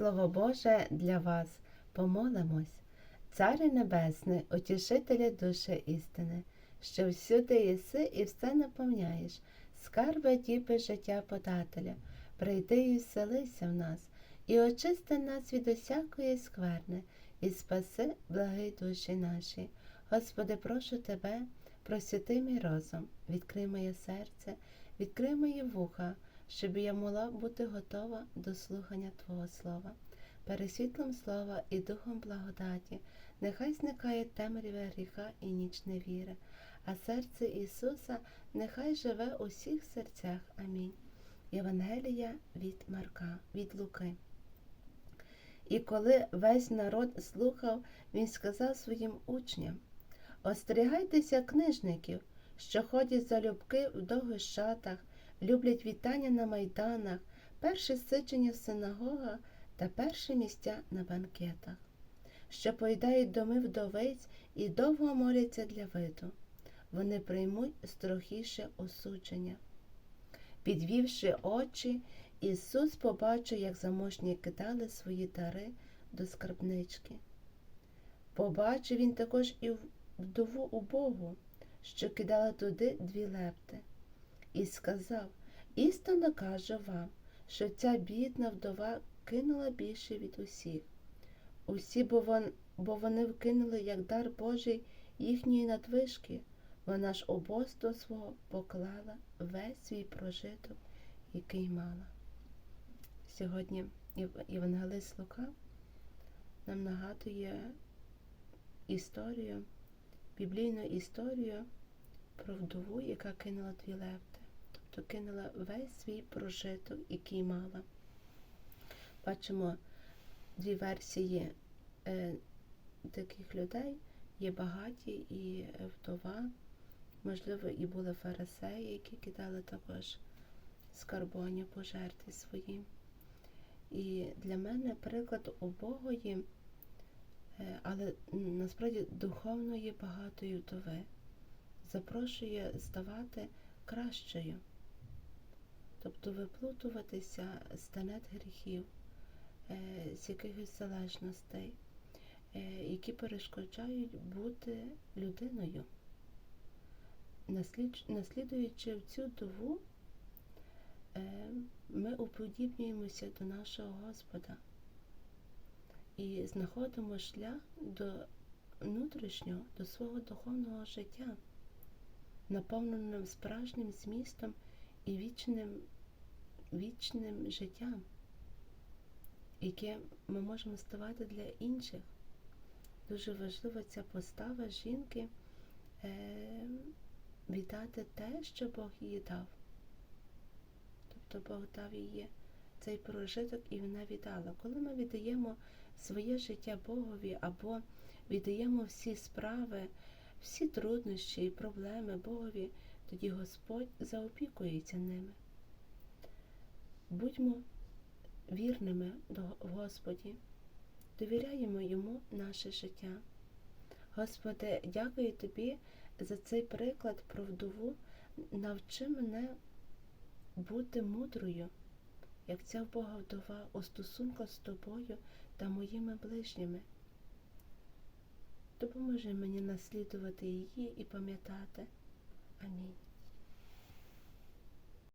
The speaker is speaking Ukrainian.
Слово Боже для вас, помолимось, Царе Небесний, утішителя душі істини, що всюди єси і все наповняєш, скарби діби життя подателя, прийди і вселися в нас, і очисти нас від усякої скверни, і спаси благи душі наші. Господи, прошу Тебе, просвіти мій розум, відкрий моє серце, відкрий мої вуха, щоб я могла бути готова до слухання Твого Слова. Пересвітлом слова і духом благодаті, нехай зникає темрява гріха і ніч невіри, а серце Ісуса нехай живе у всіх серцях. Амінь. Євангелія від Марка, від Луки. І коли весь народ слухав, він сказав своїм учням: Остерігайтеся книжників, що ходять залюбки в довгих шатах, люблять вітання на майданах, перше сидження в синагогах та перші місця на банкетах, що поїдають доми вдовиць і довго моляться для виду. Вони приймуть строхіше осудження. Підвівши очі, Ісус побачив, як заможні кидали свої дари до скарбнички. Побачив він також і вдову убогу, що кидала туди дві лепти, і сказав: Істинно кажу вам, що ця бідна вдова кинула більше від усіх. Усі, бо, вон, бо вони вкинули як дар Божий їхньої надвишки, вона ж обоство свого поклала весь свій прожиток, який мала. Сьогодні Євангелист Лука нам нагадує історію, біблійну історію про вдову, яка кинула дві лепти, тобто кинула весь свій прожиток, який мала. Бачимо дві версії е, таких людей. Є багаті і вдова, можливо, і були фарисеї, які кидали також скарбоні пожертви свої. І для мене приклад убогої, е, але насправді духовної багатої вдови запрошує ставати кращою, тобто виплутуватися з тенет гріхів, е, з якихось залежностей, е, які перешкоджають бути людиною. Наслідуючи в цю дову, ми уподібнюємося до нашого Господа і знаходимо шлях до внутрішнього, до свого духовного життя, наповненим справжнім змістом і вічним, вічним життям, яке ми можемо ставати для інших. Дуже важлива ця постава жінки е, віддати те, що Бог їй дав. Тобто Бог дав їй цей прожиток і вона віддала. Коли ми віддаємо своє життя Богові або віддаємо всі справи, всі труднощі і проблеми Богові, тоді Господь заопікується ними. Будьмо вірними в Господі, довіряємо Йому наше життя. Господи, дякую Тобі за цей приклад про вдову. Навчи мене бути мудрою, як ця Бога вдова у стосунках з тобою та моїми ближніми. Допоможи мені наслідувати її і пам'ятати. Амінь.